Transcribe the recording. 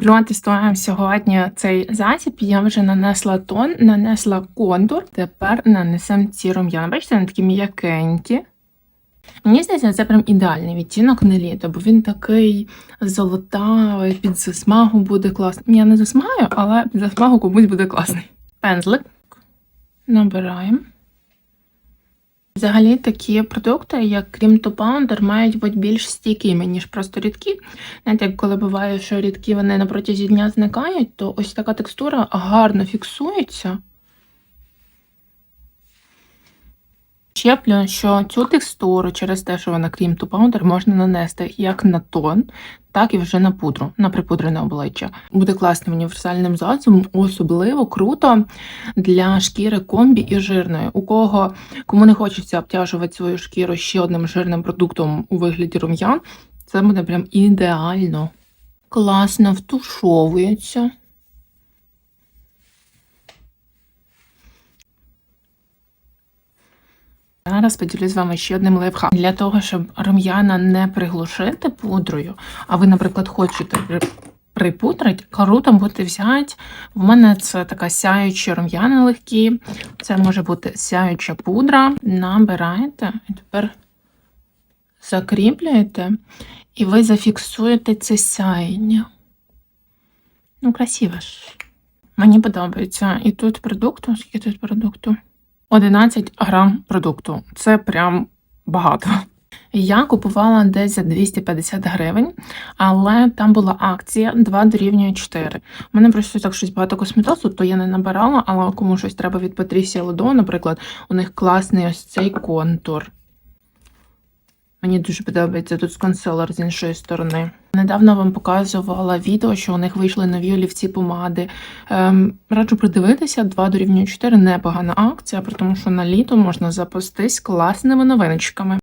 Протестуємо сьогодні цей засіб. Я вже нанесла тон, нанесла контур. Тепер нанесемо ці рум'яна. Бачите, вони такі м'якенькі. Мені здається, це прям ідеальний відтінок на літо, бо він такий золотавий, під засмагу буде класний. Я не засмагаю, але під засмагу комусь буде класний. Пензлик. Набираємо. Взагалі такі продукти, як крім Powder, мають бути більш стійкими, ніж просто рідкі. Знаєте, як коли буває, що рідкі вони на протязі дня зникають, то ось така текстура гарно фіксується. Щеплю, що цю текстуру через те, що вона крім Powder, можна нанести як на тон, так і вже на пудру, на припудрене обличчя. Буде класним універсальним засобом, особливо круто для шкіри комбі і жирної. У кого кому не хочеться обтяжувати свою шкіру ще одним жирним продуктом у вигляді рум'ян, це буде прям ідеально. Класно втушовується. Зараз поділюсь з вами ще одним лайфхаком. Для того, щоб рум'яна не приглушити пудрою, а ви, наприклад, хочете при- припудрити, круто буде взяти. В мене це така сяюча рум'яна легкі. Це може бути сяюча пудра. Набираєте і тепер закріплюєте, і ви зафіксуєте це сяєння. Ну, красиво ж. Мені подобається. І тут продукту, скільки тут продукту? 11 грам продукту. Це прям багато. Я купувала десь за 250 гривень, але там була акція 2 дорівнює 4. У мене просто так щось багато косметосу, то я не набирала, але кому щось треба від Patricia Лодо, наприклад, у них класний ось цей контур. Мені дуже подобається тут консилер з іншої сторони. Недавно вам показувала відео, що у них вийшли нові олівці помади. Ем, раджу придивитися, 2 дорівнює 4 непогана акція, тому, що на літо можна запастись класними новиночками.